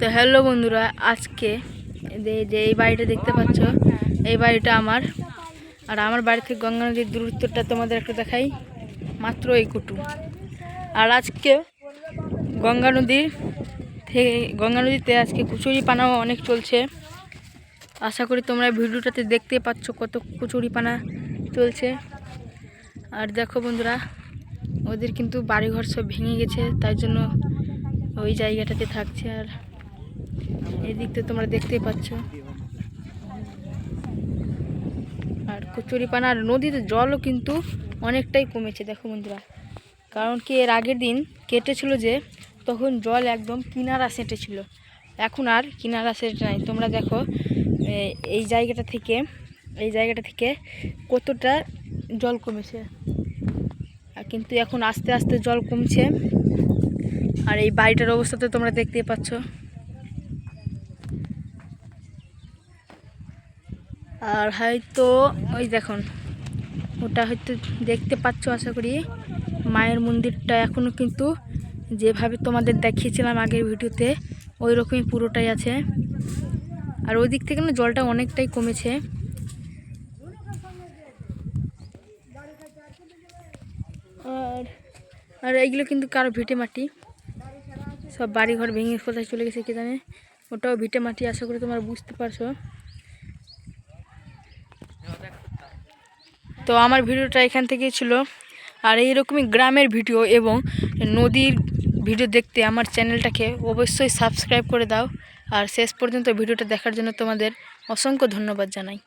তো হ্যালো বন্ধুরা, আজকে যে- এই বাড়িটা দেখতে পাচ্ছ, এই বাড়িটা আমার। আর আমার বাড়ি থেকে গঙ্গা নদীর দূরত্বটা তোমাদের একটা দেখাই, মাত্র এই কুটু। আর আজকে গঙ্গা নদীর থেকে গঙ্গা নদীতে আজকে কুচুরি পানাও অনেক চলছে। আশা করি তোমরা ভিডিওটাতে দেখতে পাচ্ছ কত কুচুরি পানা চলছে। আর দেখো বন্ধুরা, ওদের কিন্তু বাড়িঘর সব ভেঙে গেছে, তাই জন্য ওই জায়গাটাতে থাকছে। আর এই দিকটা তোমরা দেখতেই পাচ্ছ। আর কচুরিপানা আর নদীতে জলও কিন্তু অনেকটাই কমেছে, দেখো বন্ধুরা। কারণ কি এর আগের দিন কেটেছিল যে, তখন জল একদম কিনারা সেটে ছিল এখন আর কিনারা সেটে নাই। তোমরা দেখো এই জায়গাটা থেকে, এই জায়গাটা থেকে কতটা জল কমেছে। আর কিন্তু এখন আস্তে আস্তে জল কমছে। আর এই বাড়িটার অবস্থা তো তোমরা দেখতেই পাচ্ছ। আর হয়তো, ওই দেখুন, ওটা হয়তো দেখতে পাচ্ছ, আশা করি, মায়ের মন্দিরটা এখনও কিন্তু যেভাবে তোমাদের দেখিয়েছিলাম আগের ভিডিওতে, ওই রকমই পুরোটাই আছে। আর ওই দিক থেকে না জলটা অনেকটাই কমেছে। আর আর এইগুলো কিন্তু কারও ভিটে মাটি। সব বাড়িঘর ভেঙে কোথায় চলে গেছে কে জানে? ওটাও ভিটে মাটি, আশা করি তোমরা বুঝতে পারছ। তো আমার ভিডিওটা এখান থেকেই ছিল। আর এইরকমই গ্রামের ভিডিও এবং নদীর ভিডিও দেখতে আমার চ্যানেলটাকে অবশ্যই সাবস্ক্রাইব করে দাও। আর শেষ পর্যন্ত ভিডিওটা দেখার জন্য তোমাদের অসংখ্য ধন্যবাদ জানাই।